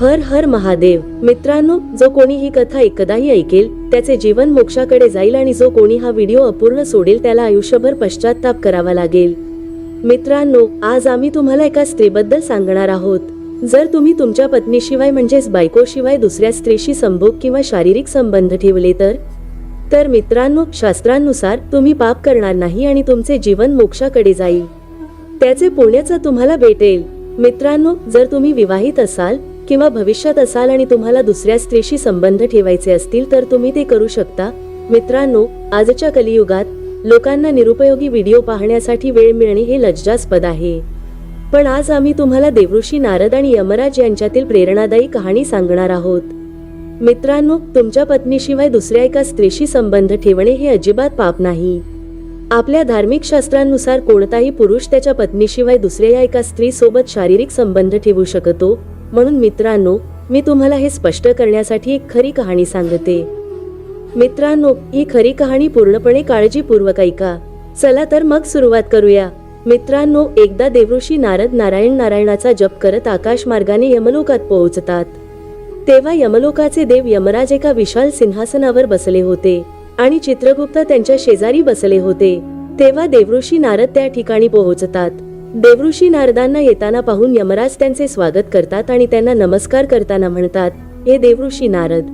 हर हर महादेव. मित्रांनो जो कोणी ही कथा एकदाही ऐकेल त्याचे जीवन मोक्षाकडे जाईल आणि जो कोणी हा व्हिडिओ अपूर्ण सोडेल त्याला आयुष्यभर पश्चाताप करावा लागेल. मित्रांनो आज आम्ही तुम्हाला एका स्त्रीबद्दल सांगणार आहोत. जर तुम्ही तुमच्या पत्नीशिवाय म्हणजेच बायकोशिवाय दुसऱ्या स्त्रीशी संभोग किंवा शारीरिक संबंध ठेवले तर? तर मित्रांनो शास्त्रांनुसार तुम्ही पाप करणार नाही आणि तुमचे जीवन मोक्षाकडे जाईल. त्याचे पुण्याचं तुम्हाला भेटेल. मित्रांनो जर तुम्ही विवाहित असाल किंवा भविष्यात असाल आणि तुम्हाला दुसऱ्या स्त्रीशी संबंध ठेवायचे असतील तर तुम्ही ते करू शकता. मित्रांनो आजच्या कलियुगात लोकांना निरुपयोगी व्हिडिओ पाहण्यासाठी वेळ मिळणे हे लज्जास्पद आहे. पण आज आम्ही तुम्हाला देवऋषी नारद आणि यमराज यांच्यातील प्रेरणादायी कहाणी सांगणार आहोत. मित्रांनो तुमच्या पत्नीशिवाय दुसऱ्या एका स्त्रीशी संबंध ठेवणे हे अजिबात पाप नाही. आपल्या धार्मिक शास्त्रांनुसार कोणताही पुरुष त्याच्या पत्नीशिवाय दुसऱ्या या एका स्त्रीसोबत शारीरिक संबंध ठेवू शकतो म्हणून मित्रांनो मी तुम्हाला हे स्पष्ट करण्यासाठी एक खरी कहाणी सांगते. मित्रांनो ही खरी कहाणी पूर्णपणे काळजीपूर्वक ऐका. चला तर मग सुरुवात करूया. मित्रांनो एकदा देवऋषी नारद नारायण नारायणाचा जप करत आकाश मार्गाने यमलोकात पोहोचतात. तेव्हा यमलोकाचे देव यमराज एका विशाल सिंहासनावर बसले होते आणि चित्रगुप्त त्यांच्या शेजारी बसले होते. तेव्हा देवऋषी नारद त्या ठिकाणी पोहोचतात. देवऋषी नारदांना येताना पाहून यमराज त्यांचे स्वागत करतात आणि त्यांना नमस्कार करताना म्हणतात हे देवऋषी नारद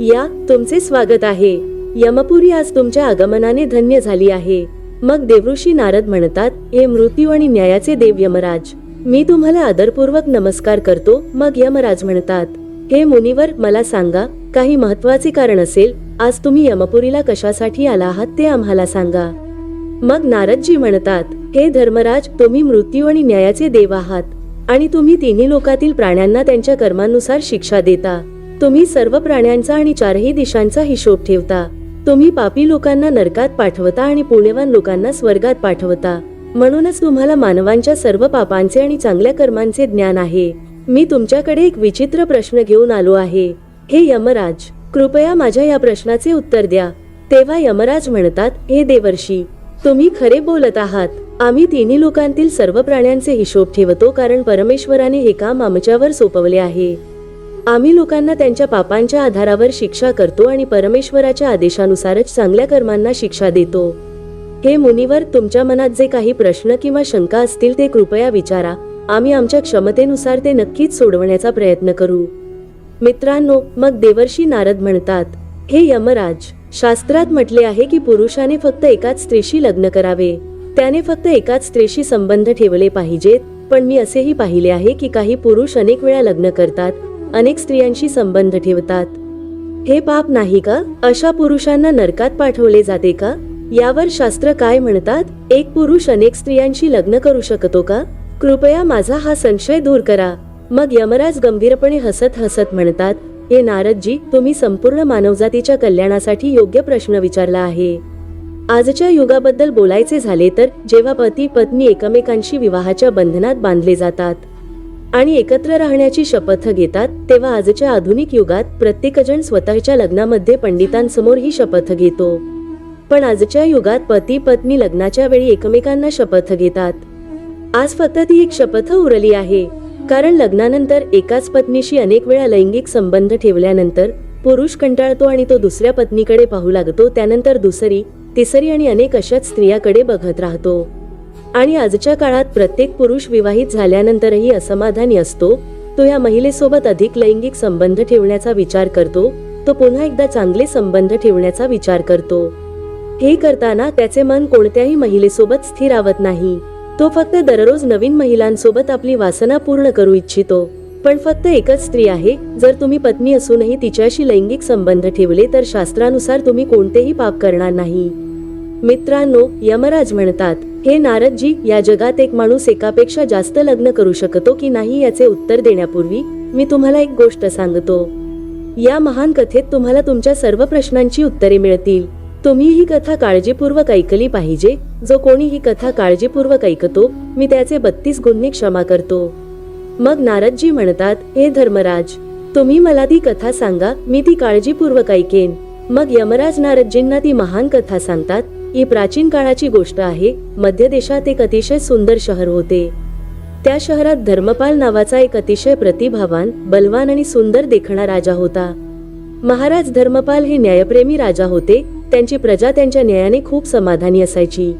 या तुमचे स्वागत आहे. यमपुरी आज तुमच्या आगमनाने धन्य झाली आहे. मग देवऋषी नारद म्हणतात हे मृत्यू आणि न्यायाचे देव यमराज मी तुम्हाला आदरपूर्वक नमस्कार करतो. मग यमराज म्हणतात हे मुनिवर मला सांगा काही महत्त्वाचे कारण असेल आज तुम्ही यमपुरीला कशासाठी आला आहात ते आम्हाला सांगा. मग नारदजी म्हणतात हे धर्मराज तुम्ही मृत्यू आणि न्यायाचे देव आहात. आणि तुम्ही तिन्ही लोकातील प्राण्यांना त्यांच्या कर्मानुसार शिक्षा देता. तुम्ही सर्व प्राण्यांचा आणि चारही दिशांचा हिशोब ठेवता. तुम्ही पापी लोकांना नरकात पाठवता आणि पुण्यवान लोकांना स्वर्गात पाठवता. म्हणूनच तुम्हाला मानवांच्या सर्व पापांचे आणि चांगल्या कर्मांचे ज्ञान आहे. मी तुमच्याकडे एक विचित्र प्रश्न घेऊन आलो आहे. हे यमराज कृपया माझ्या या प्रश्नाचे उत्तर द्या. तेव्हा यमराज म्हणतात हे देवर्षी तुम्ही खरे बोलत आहात. आम्ही तिन्ही लोकांतील सर्व प्राण्यांचे हिशोब ठेवतो कारण परमेश्वराने हे काम आमच्यावर सोपवले आहे. आम्ही लोकांना त्यांच्या पापांच्या आधारावर शिक्षा करतो आणि परमेश्वराच्या आदेशानुसारच चांगल्या कर्मांना शिक्षा देतो. हे मुनिवर तुमच्या मनात जे काही प्रश्न किंवा शंका असतील ते कृपया विचारा. आम्ही आमच्या क्षमतेनुसार ते नक्कीच सोडवण्याचा प्रयत्न करू. मित्रांनो मग देवर्षी नारद म्हणतात हे यमराज शास्त्रात म्हटले आहे की पुरुषाने फक्त एकाच स्त्रीशी लग्न करावे. त्याने फक्त एकाच स्त्रीशी संबंध ठेवले पाहिजेत पण मी असेही पाहिले आहे की काही पुरुष अनेक वेळा लग्न करतात अनेक स्त्रियांशी संबंध ठेवतात. हे पाप नाही का? अशा पुरुषांना नरकात पाठवले जाते का? यावर शास्त्र काय म्हणतात? एक पुरुष अनेक स्त्रियांशी लग्न करू शकतो का? कृपया माझा हा संशय दूर करा. मग यमराज गंभीरपणे हसत हसत म्हणतात हे नारदजी तुम्ही संपूर्ण मानवजातीच्या कल्याणासाठी योग्य प्रश्न विचारला आहे. आजच्या युगाबद्दल बोलायचे झाले तर जेव्हा पती पत्नी एकमेकांशी विवाहाच्या बंधनात बांधले जातात आणि एकत्र राहण्याची शपथ घेतात तेव्हा आजच्या आधुनिक युगात प्रत्येकजण स्वतःच्या लग्नामध्ये पंडितांसमोर ही शपथ घेतो. पण आजच्या युगात पती पत्नी लग्नाच्या वेळी एकमेकांना शपथ घेतात. आज फक्त ती एक शपथ उरली आहे कारण लग्नानंतर एकाच पत्नीशी अनेक वेळा लैंगिक संबंध ठेवल्यानंतर पुरुष कंटाळतो आणि तो दुसऱ्या पत्नीकडे पाहू लागतो त्यानंतर दुसरी तिसरी आणि अनेक अशाच स्त्रियाकडे बघत राहतो. आणि आजच्या काळात प्रत्येक पुरुष विवाहित झाल्यानंतरही असमाधानी असतो तो या महिलेसोबत अधिक लैंगिक संबंध ठेवण्याचा विचार करतो तो पुन्हा एकदा चांगले संबंध ठेवण्याचा विचार करतो. हे करताना त्याचे मन कोणत्याही महिलेसोबत स्थिरावत नाही. तो फक्त दररोज नवीन महिलांसोबत आपली वासना पूर्ण करू इच्छितो. पण फक्त एकच स्त्री आहे जर तुम्ही पत्नी असूनही तिच्याशी लैंगिक संबंध ठेवले तर शास्त्रानुसार तुम्ही कोणतेही पाप करणार नाही. मित्रांनो यमराज म्हणतात हे नारदजी या जगात एक माणूस एकापेक्षा जास्त लग्न करू शकतो की नाही याचे उत्तर देण्यापूर्वी मी तुम्हाला एक गोष्ट सांगतो. या महान कथेत तुम्हाला तुमच्या सर्व प्रश्नांची उत्तरे मिळतील. तुम्ही ही कथा काळजीपूर्वक ऐकली पाहिजे. जो कोणी ही कथा काळजीपूर्वक ऐकतो मी त्याचे बत्तीस गुन्हे क्षमा करतो. मग नारदजी म्हणतात हे धर्मराज तुम्ही मला ती कथा सांगा मी ती काळजीपूर्वक ऐकेन. मग यमराज नारदजींना ती महान कथा सांगतात ही प्राचीन काळाची गोष्ट आहे. मध्य देशात एक अतिशय सुंदर शहर होते. त्या शहरात धर्मपाल नावाचा एक अतिशय प्रतिभावान बलवान आणि सुंदर देखणा राजा होता. महाराज धर्मपाल हे न्यायप्रेमी राजा होते. त्यांची प्रजा त्यांच्या न्यायाने खूप समाधानी असायची.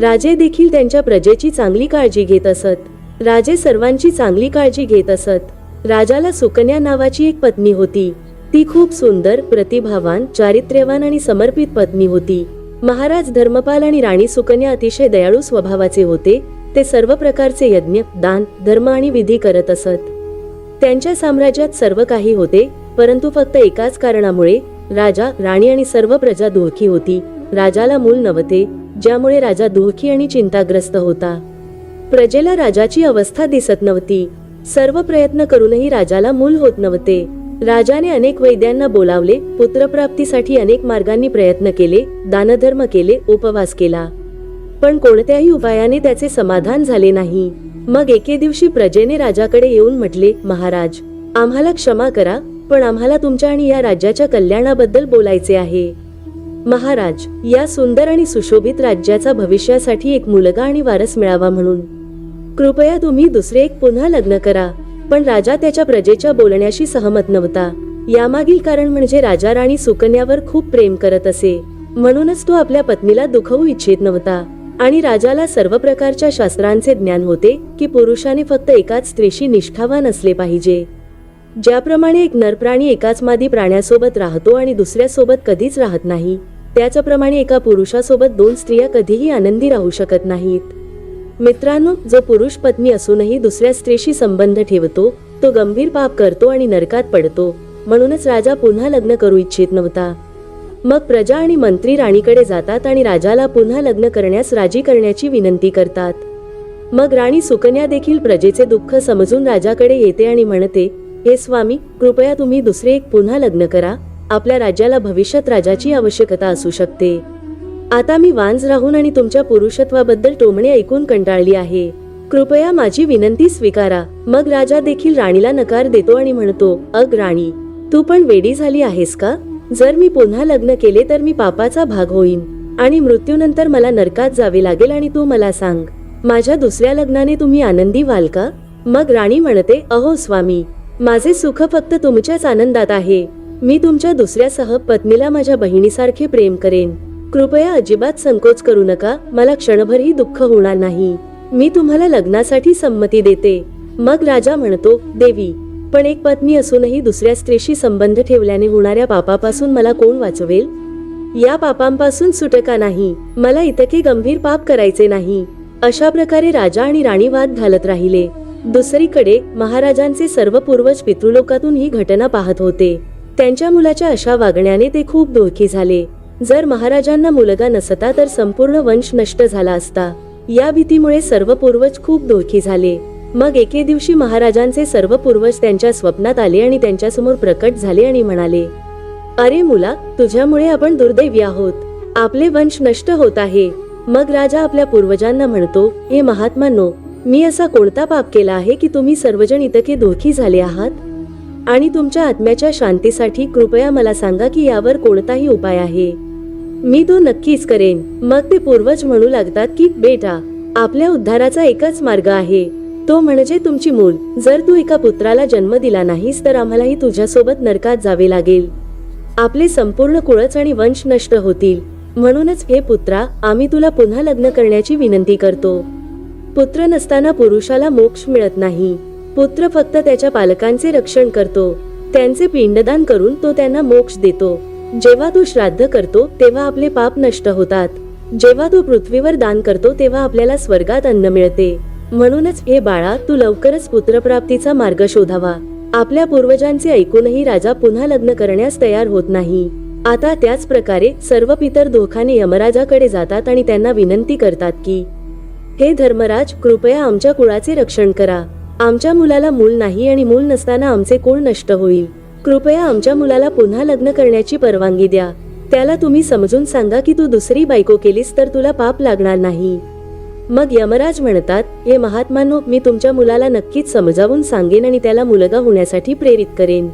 राजे देखील त्यांच्या प्रजेची चांगली काळजी घेत असत. राजे सर्वांची चांगली काळजी घेत असत. राजाला सुकन्या नावाची एक पत्नी होती. ती खूप सुंदर प्रतिभावान चारित्र्यवान आणि समर्पित पत्नी होती. महाराज धर्मपाल आणि राणी सुकन्या अतिशय दयाळू स्वभावाचे होते. ते सर्व प्रकारचे यज्ञ दान धर्म आणि विधी करत असत. त्यांच्या साम्राज्यात सर्व काही होते परंतु फक्त एकाच कारणामुळे राजा राणी आणि सर्व प्रजा दुःखी होती. राजाला मूल नव्हते ज्यामुळे राजा दुःखी आणि चिंताग्रस्त होता. प्रजेला राजाची अवस्था दिसत नव्हती. सर्व प्रयत्न करूनही राजाला मूल होत नव्हते. राजाने अनेक वैद्यांना बोलावले पुत्रप्राप्तीसाठी अनेक मार्गांनी प्रयत्न केले दानधर्म केले उपवास केला. पण कोणत्याही उपायाने त्याचे समाधान झाले नाही. मग एके दिवशी प्रजेने राजाकडे येऊन म्हटले महाराज आम्हाला क्षमा करा पण आम्हाला तुमच्या आणि या राज्याच्या कल्याणाबद्दल बोलायचे आहे. महाराज या सुंदर आणि सुशोभित राज्याचा भविष्यासाठी एक मुलगा आणि वारस मिळावा म्हणून. कृपया तुम्ही दुसरे एक पुन्हा लग्न करा. पण राजा त्याच्या प्रजेच्या बोलण्याशी सहमत नव्हता. यामागील कारण म्हणजे राजा राणी सुकन्यावर खूप प्रेम करत असे. म्हणूनच तो आपल्या पत्नीला दुखवू इच्छित नव्हता. आणि राजाला सर्व प्रकारच्या शास्त्रांचे ज्ञान होते की पुरुषाने फक्त एकाच स्त्रीशी निष्ठावान असले पाहिजे. ज्याप्रमाणे एक नरप्राणी एकाच मादी प्राण्यासोबत राहतो आणि दुसऱ्यासोबत कधीच राहत नाही त्याचप्रमाणे एका पुरुषासोबत दोन स्त्रिया कधीही आनंदी राहू शकत नाहीत. मित्रांनो जो पुरुष पत्नी असूनही दुसऱ्या स्त्रीशी संबंध ठेवतो तो गंभीर पाप करतो आणि नरकात पडतो. म्हणूनच राजा पुन्हा लग्न करू इच्छित नव्हता. मग प्रजा आणि मंत्री राणीकडे जातात आणि राजाला पुन्हा लग्न करण्यास राजी करण्याची विनंती करतात. मग राणी सुकन्या देखील प्रजेचे दुःख समजून राजाकडे येते आणि म्हणते हे स्वामी कृपया तुम्ही दुसरे एक पुन्हा लग्न करा. आपल्या राज्याला भविष्यात राजाची आवश्यकता असू शकते. आता मी वांज राहून आणि तुमच्या पुरुषत्वाबद्दल टोमणे ऐकून कंटाळली आहे. कृपया माझी विनंती स्वीकारा. मग राजा देखील राणीला नकार देतो आणि म्हणतो अग राणी तू पण वेडी झाली आहेस का? जर मी पुन्हा लग्न केले तर मी पापाचा भाग होईन. आणि मृत्यूनंतर मला नरकात जावे लागेल आणि तू मला सांग माझ्या दुसऱ्या लग्नाने तुम्ही आनंदी व्हाल का? मग राणी म्हणते अहो स्वामी माझे सुख फक्त तुमच्याच आनंदात आहे. मी तुमच्या दुसऱ्यासह पत्नीला माझ्या बहिणीसारखे प्रेम करेन. कृपया अजिबात संकोच करू नका. मला क्षणभरही दुःख होणार नाही. मी तुम्हाला लग्नासाठी संमती देते. मग राजा म्हणतो देवी पण एक पत्नी असूनही दुसऱ्या स्त्रीशी संबंध ठेवल्याने होणाऱ्या पापापासून मला कोण वाचवेल? या पापांपासून सुटका नाही. मला इतके गंभीर पाप करायचे नाही. अशा प्रकारे राजा आणि राणी वाद घालत राहिले. दुसरीकडे महाराजांचे सर्व पूर्वज पितृलोकातून ही घटना पाहत होते. त्यांच्या मुलाच्या अशा वागण्याने ते खूप दुःखी झाले. जर महाराजांना मुलगा नसता तर संपूर्ण वंश नष्ट झाला असता. या भीतीमुळे सर्व पूर्वज खूप दुःखी झाले. मग एके दिवशी महाराजांचे सर्व पूर्वज त्यांच्या स्वप्नात आले आणि त्यांच्यासमोर प्रकट झाले आणि म्हणाले अरे मुला तुझ्यामुळे आपण दुर्दैवी आहोत. आपले वंश नष्ट होत आहे. मग राजा आपल्या पूर्वजांना म्हणतो हे महात्मानो मी असा कोणता पाप केला आहे की तुम्ही सर्वजण इतके दुःखी झाले आहात? आणि तुमच्या आत्म्याच्या शांतीसाठी कृपया मला सांगा की यावर कोणताही उपाय आहे. मी तो नक्कीच करेन. मग ते पूर्वज म्हणू लागतात की बेटा आपल्या उद्धाराचा एकच मार्ग आहे. तो म्हणजे तुमची मूल. जर तू एका पुत्राला जन्म दिला नाहीस तर आम्हालाही तुझ्यासोबत नरकात जावे लागेल. आपले संपूर्ण कुळच आणि वंश नष्ट होतील. म्हणूनच हे पुत्रा आम्ही तुला पुन्हा लग्न करण्याची विनंती करतो. पुत्र नसताना पुरुषाला मोक्ष मिळत नाही. पुत्र फक्त त्याच्या पालकांचे रक्षण करतो. त्यांचे पिंडदान करून तो त्यांना मोक्ष देतो. जेव्हा तू श्राद्ध करतो तेव्हा आपले पाप नष्ट होतात. जेव्हा तू पृथ्वीवर दान करतो तेव्हा आपल्याला स्वर्गात अन्न मिळते. म्हणूनच हे बाळा तू लवकरच पुत्रप्राप्तीचा मार्ग शोधावा. आपल्या पूर्वजांचे ऐकूनही राजा पुन्हा लग्न करण्यास तयार होत नाही. आता त्याच प्रकारे सर्व पितर दोखाने यमराजाकडे जातात आणि त्यांना विनंती करतात की हे धर्मराज कृपया आमच्या कुळाचे रक्षण करा. आमच्या मुलाला मूल नाही आणि मूल नसताना आमचे कुळ नष्ट होईल. कृपया आमच्या मुलाला पुन्हा लग्न करण्याची परवानगी द्या. त्याला तुम्ही समजून सांगा की तू दुसरी बायको केलीस तर तुला पाप लागणार नाही. मग यमराज म्हणतात हे महात्मानो मी तुमच्या मुलाला नक्कीच समजावून सांगेन आणि त्याला मुलगा होण्यासाठी प्रेरित करेन.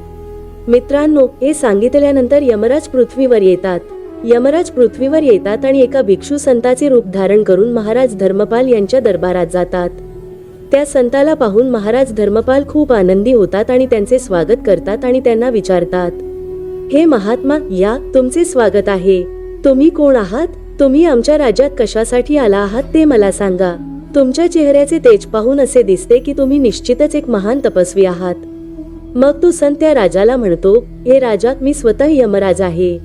मित्रांनो हे सांगितल्यानंतर यमराज पृथ्वीवर येतात. यमराज पृथ्वीवर येतात आणि एका भिक्षू संताचे रूप धारण करून महाराज धर्मपाल यांच्या दरबारात जातात. त्या संताला पाहून महाराज धर्मपाल खूप आनंदी होतात आणि त्यांचे स्वागत करतात आणि त्यांना विचारतात हे महात्मा या तुमचे स्वागत आहे. तुम्ही कोण आहात? तुम्ही आमच्या राज्यात कशासाठी आला आहात ते मला सांगा. तुमच्या चेहऱ्याचे तेज पाहून असे दिसते की तुम्ही निश्चितच एक महान तपस्वी आहात. मग तो संत त्या राजाला म्हणतो हे राजा मी स्वतः यमराज आहे.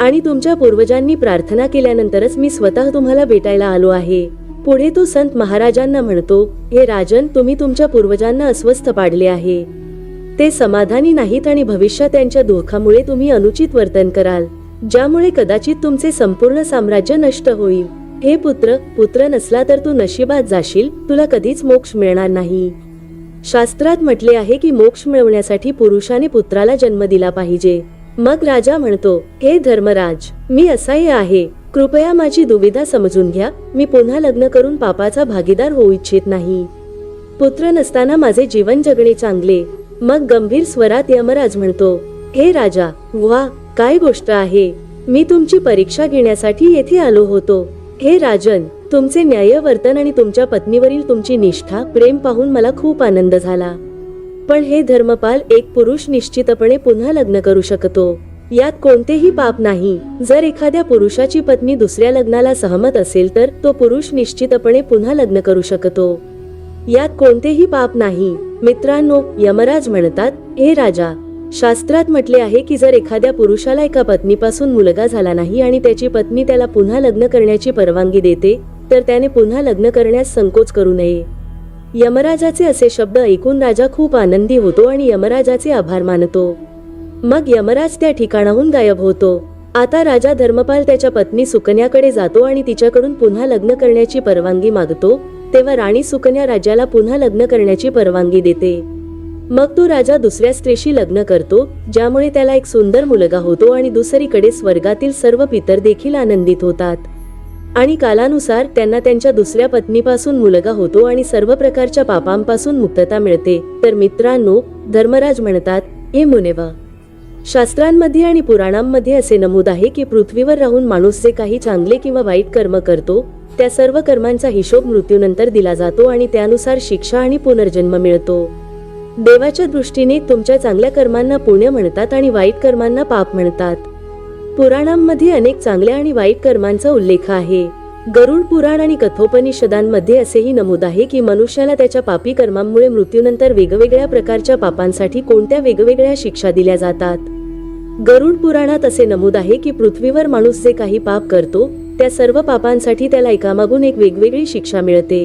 आणि तुमच्या पूर्वजांनी प्रार्थना केल्यानंतरच मी स्वतः तुम्हाला भेटायला आलो आहे. पुढे तो संत महाराजांना म्हणतो हे राजन तुम्ही तुमच्या पूर्वजांना अस्वस्थ पाडले आहे. ते समाधानी नाहीत आणि भविष्यात त्यांच्या धोखामुळे तुम्ही अनुचित वर्तन कराल. ज्यामुळे कदाचित तुमचे संपूर्ण साम्राज्य नष्ट होईल. हे पुत्र पुत्र नसला तर तू नशिबात जाशील. तुला कधीच मोक्ष मिळणार नाही. शास्त्रात म्हटले आहे की मोक्ष मिळवण्यासाठी पुरुषाने पुत्राला जन्म दिला पाहिजे. मग राजा म्हणतो हे धर्मराज मी असाही आहे. कृपया माझी दुविधा समजून घ्या. मी पुन्हा लग्न करून पापाचा भागीदार होऊ इच्छित नाही. पुत्र नसताना माझे जीवन जगणे चांगले. मग गंभीर स्वरात यमराज म्हणतो हे राजा वा काय गोष्ट आहे? मी तुमची परीक्षा घेण्यासाठी येथे आलो होतो. हे राजन तुमचे न्याय वर्तन आणि तुमच्या पत्नीवरील तुमची निष्ठा प्रेम पाहून मला खूप आनंद झाला. पण हे धर्मपाल एक पुरुष निश्चितपणे पुन्हा लग्न करू शकतो. यात कोणतेही पाप नाही. जर एखाद्या पुरुषाची पत्नी दुसऱ्या लग्नाला सहमत असेल तर तो पुरुष निश्चितपणे पुन्हा लग्न करू शकतो. यात कोणतेही पाप नाही. मित्रांनो यमराज म्हणतात हे राजा शास्त्रात म्हटले आहे की जर एखाद्या पुरुषाला एका पत्नीपासून मुलगा झाला नाही आणि त्याची पत्नी त्याला पुन्हा लग्न करण्याची परवानगी देते तर त्याने पुन्हा लग्न करण्यास संकोच करू नये. यमराजाचे असे शब्द ऐकून राजा खूप आनंदी होतो आणि यमराजाचे आभार मानतो. मग यमराज त्या ठिकाणाहून गायब होतो. आता राजा धर्मपाल त्याच्या पत्नी सुकन्याकडे जातो आणि तिच्याकडून पुन्हा लग्न करण्याची परवानगी मागतो तेव्हा राणी सुकन्या राजाला पुन्हा लग्न करण्याची परवानगी देते. मग तो राजा दुसऱ्या स्त्रीशी लग्न करतो ज्यामुळे त्याला एक सुंदर मुलगा होतो आणि दुसरीकडे स्वर्गातील सर्व पितर देखील आनंदित होतात. आणि कालानुसार त्यांना त्यांच्या दुसऱ्या पत्नीपासून मुलगा होतो आणि सर्व प्रकारच्या पापांपासून मुक्तता मिळते. तर मित्रांनो धर्मराज म्हणतात हे मुनेवा शास्त्रांमध्ये आणि पुराणांमध्ये असे नमूद आहे की पृथ्वीवर राहून माणूस जे काही चांगले किंवा वाईट कर्म करतो त्या सर्व कर्मांचा हिशोब मृत्यूनंतर दिला जातो आणि त्यानुसार शिक्षा आणि पुनर्जन्म मिळतो. देवाच्या दृष्टीने तुमच्या चांगल्या कर्मांना पुण्य म्हणतात आणि वाईट कर्मांना पाप म्हणतात. पुराणांमध्ये अनेक चांगल्या आणि वाईट कर्मांचा उल्लेख आहे. गरुड पुराण आणि कथोपनिषदांमध्ये असेही नमूद आहे की मनुष्याला त्याच्या पापी कर्मांमुळे मृत्यूनंतर वेगवेगळ्या प्रकारच्या पापांसाठी कोणत्या वेगवेगळ्या शिक्षा दिल्या जातात? गरुड पुराणात असे नमूद आहे की पृथ्वीवर माणूस जे काही पाप करतो त्या सर्व पापांसाठी त्याला एकामागून एक वेगवेगळी शिक्षा मिळते.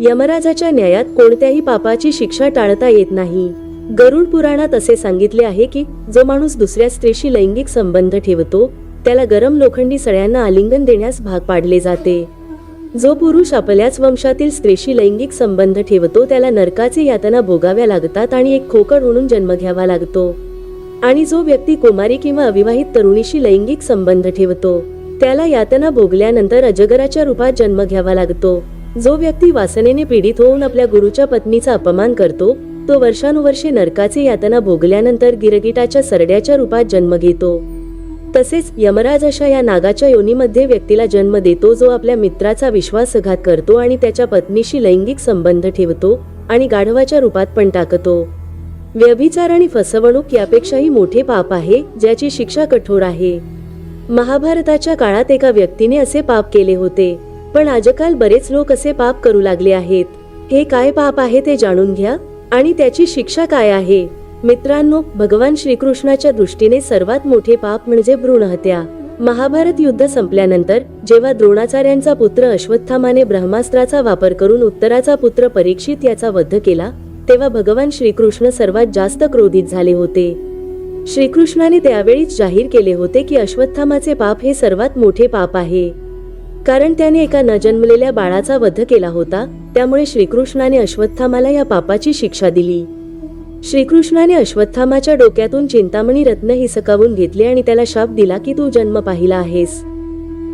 यमराजाच्या न्यायात कोणत्याही पापाची शिक्षा टाळता येत नाही. गरुड पुराणात असे सांगितले आहे की जो माणूस दुसऱ्या स्त्रीशी लैंगिक संबंध ठेवतो त्याला गरम लोखंडी सळ्यांना आलिंगन देण्यास भाग पाडले जाते. जो पुरुष आपल्याच वंशातील स्त्रीशी लैंगिक संबंध ठेवतो त्याला नरकाचे यातना भोगाव्या लागतात आणि एक खोकड म्हणून जन्म घ्यावा लागतो. आणि जो व्यक्ती कुमारी किंवा अविवाहित तरुणीशी लैंगिक संबंध ठेवतो त्याला यातना भोगल्यानंतर अजगराच्या रूपात जन्म घ्यावा लागतो. जो व्यक्ती वासनेने पीडित होऊन आपल्या गुरुच्या पत्नीचा अपमान करतो तो वर्षानुवर्षे नरकाचे यातना भोगल्यानंतर गिरगिटाच्या सरड्याच्या रूपात जन्म घेतो. तसेच यमराज अशा या नागाच्या योनीमध्ये व्यक्तीला जन्म देतो जो आपल्या मित्राचा विश्वासघात करतो आणि त्याच्या पत्नीशी लैंगिक संबंध ठेवतो आणि गाढवाच्या रूपात पण टाकतो. व्यभिचार आणि फसवणूक यापेक्षाही मोठे पाप आहे ज्याची शिक्षा कठोर आहे. महाभारताच्या काळात एका व्यक्तीने असे पाप केले होते पण आजकाल बरेच लोक असे पाप करू लागले आहेत. हे काय पाप आहे ते जाणून घ्या. आणि त्याची शिक्षा काय आहे? मित्रांनो भगवान श्रीकृष्णाच्या दृष्टीने सर्वात मोठे पाप म्हणजे भ्रूण हत्या. महाभारत युद्ध संपल्यानंतर जेव्हा द्रोणाचार्यांचा पुत्र अश्वत्थामाने ब्रह्मास्त्राचा वापर करून उत्तराचा पुत्र परीक्षित याचा वध केला तेव्हा भगवान श्रीकृष्ण सर्वात जास्त क्रोधित झाले होते. श्रीकृष्णाने त्यावेळीच जाहीर केले होते की अश्वत्थामाचे पाप हे सर्वात मोठे पाप आहे. कारण त्याने एका न जन्मलेल्या बाळाचा वध केला होता त्यामुळे श्रीकृष्णाने अश्वत्थामाला या पापाची शिक्षा दिली. श्रीकृष्णाने अश्वत्थामाच्या डोक्यातून चिंतामणी रत्न हिसकावून घेतले आणि त्याला शाप दिला की तू जन्म पाहिला आहेस.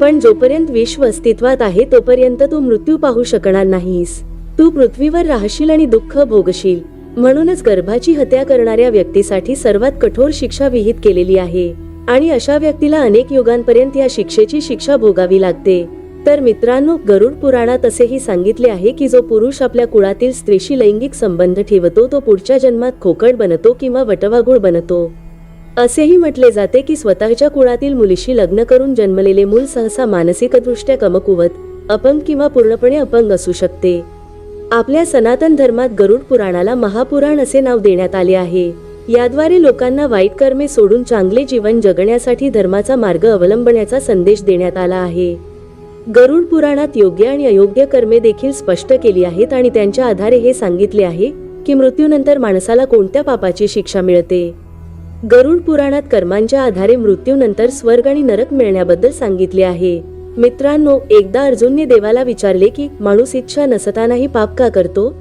पण जोपर्यंत विश्व अस्तित्वात आहे तोपर्यंत तू मृत्यू पाहू शकणार नाहीस. तू पृथ्वीवर राहशील आणि दुःख भोगशील. म्हणूनच गर्भाची हत्या करणाऱ्या व्यक्तीसाठी सर्वात कठोर शिक्षा विहित केलेली आहे. आणि अशा व्यक्तीला अनेक युगांपर्यंत या शिक्षेची शिक्षा भोगावी लागते. तर मित्रांनो गरुड पुराणात असेही सांगितले आहे की जो पुरुष आपल्या कुळातील स्त्रीशी लैंगिक संबंध ठेवतो तो पुढच्या जन्मात खोकड बनतो किंवा वटवाघूळ बनतो. असेही म्हटले जाते की स्वतःच्या कुळातील मुलीशी लग्न करून जन्मलेले मूल सहसा मानसिकदृष्ट्या कमकुवत अपंग किंवा पूर्णपणे अपंग असू शकते. आपल्या सनातन धर्मात गरुड पुराणाला महापुराण असे नाव देण्यात आले आहे. याद्वारे लोकांना वाईट कर्मे सोडून चांगले जीवन जगण्यासाठी धर्माचा मार्ग अवलंबण्याचा संदेश देण्यात आला आहे. गरुड पुराणात योग्य आणि अयोग्य कर्मे देखील स्पष्ट केली आहेत आणि त्यांच्या आधारे हे सांगितले आहे की मृत्यूनंतर माणसाला कोणत्या पापाची शिक्षा मिळते? गरुड पुराणात कर्मांच्या आधारे मृत्यूनंतर स्वर्ग आणि नरक मिळण्याबद्दल सांगितले आहे. मित्रांनो एकदा अर्जुनने देवाला विचारले की माणूस इच्छा नसतानाही पाप का करतो?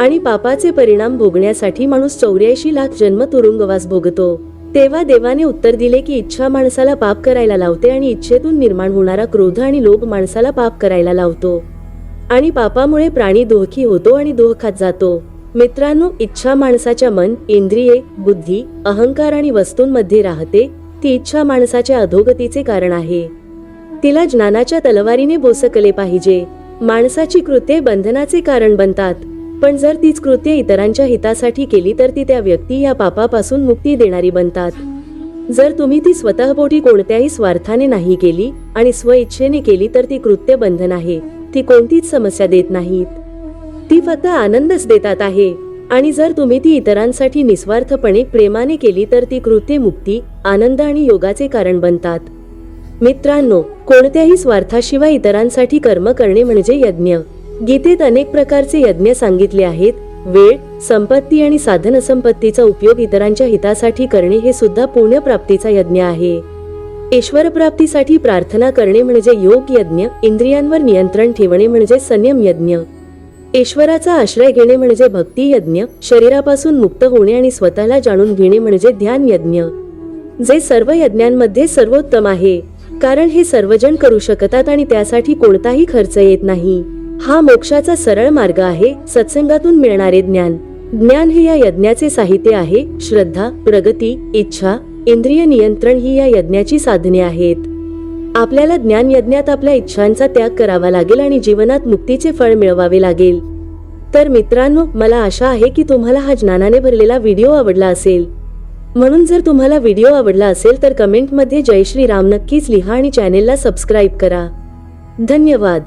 आणि पापाचे परिणाम भोगण्यासाठी माणूस चौऱ्याऐंशी लाख जन्म तुरुंगवास भोगतो. तेव्हा देवाने उत्तर दिले की इच्छा माणसाला पाप करायला लावते आणि इच्छेतून निर्माण होणारा क्रोध आणि लोभ माणसाला पाप करायला लावतो. आणि पापामुळे प्राणी दोखी होतो आणि दुःखात जातो. मित्रांनो इच्छा माणसाच्या मन इंद्रिये बुद्धी अहंकार आणि वस्तूंमध्ये राहते ती इच्छा माणसाच्या अधोगतीचे कारण आहे. तिला ज्ञानाच्या तलवारीने बोसकले पाहिजे. माणसाची कृत्ये बंधनाचे कारण बनतात. पण जर तीच कृत्य इतरांच्या हितासाठी केली तर ती त्या व्यक्ती या पापापासून मुक्ती देणारी बनतात. जर तुम्ही ती स्वतःपोटी कोणत्याही स्वार्थाने नाही केली आणि स्वइच्छेने केली तर ती कृत्य बंधन आहे ती कोणतीच समस्या देत नाहीत. ती फक्त आनंदच देतात आहे. आणि जर तुम्ही ती इतरांसाठी निस्वार्थपणे प्रेमाने केली तर ती कृत्ये मुक्ती आनंद आणि योगाचे कारण बनतात. मित्रांनो कोणत्याही स्वार्थाशिवाय इतरांसाठी कर्म करणे म्हणजे यज्ञ. गीतेत अनेक प्रकारचे यज्ञ सांगितले आहेत. वेळ संपत्ती आणि साधन संपत्तीचा उपयोग इतरांच्या हितासाठी करणे हे सुद्धा पुण्यप्राप्तीचा यज्ञ आहे. ईश्वर प्राप्तीसाठी प्रार्थना करणे म्हणजे योग यज्ञ इंद्रियांवर नियंत्रण ठेवणे म्हणजे संयम यज्ञ. ईश्वराचा आश्रय घेणे म्हणजे भक्ती यज्ञ शरीरापासून मुक्त होणे आणि स्वतःला जाणून घेणे म्हणजे ध्यान यज्ञ. जे सर्व यज्ञांमध्ये सर्वोत्तम आहे कारण हे सर्वजण करू शकतात आणि त्यासाठी कोणताही खर्च येत नाही. हा मोक्षाचा सरळ मार्ग आहे सत्संगातून मिळणारे ज्ञान. ज्ञान हे या यज्ञाचे साहित्य आहे श्रद्धा प्रगती इच्छा इंद्रिय नियंत्रण ही या यज्ञाची साधने आहेत. आपल्याला ज्ञान यज्ञात आपल्या इच्छांचा त्याग करावा लागेल आणि जीवनात मुक्तीचे फळ मिळवावे लागेल. तर मित्रांनो मला आशा आहे की तुम्हाला हा ज्ञानाने भरलेला व्हिडिओ आवडला असेल. म्हणून जर तुम्हाला व्हिडिओ आवडला असेल तर कमेंटमध्ये जय श्री राम नक्कीच लिहा आणि चॅनेलला सबस्क्राईब करा. धन्यवाद.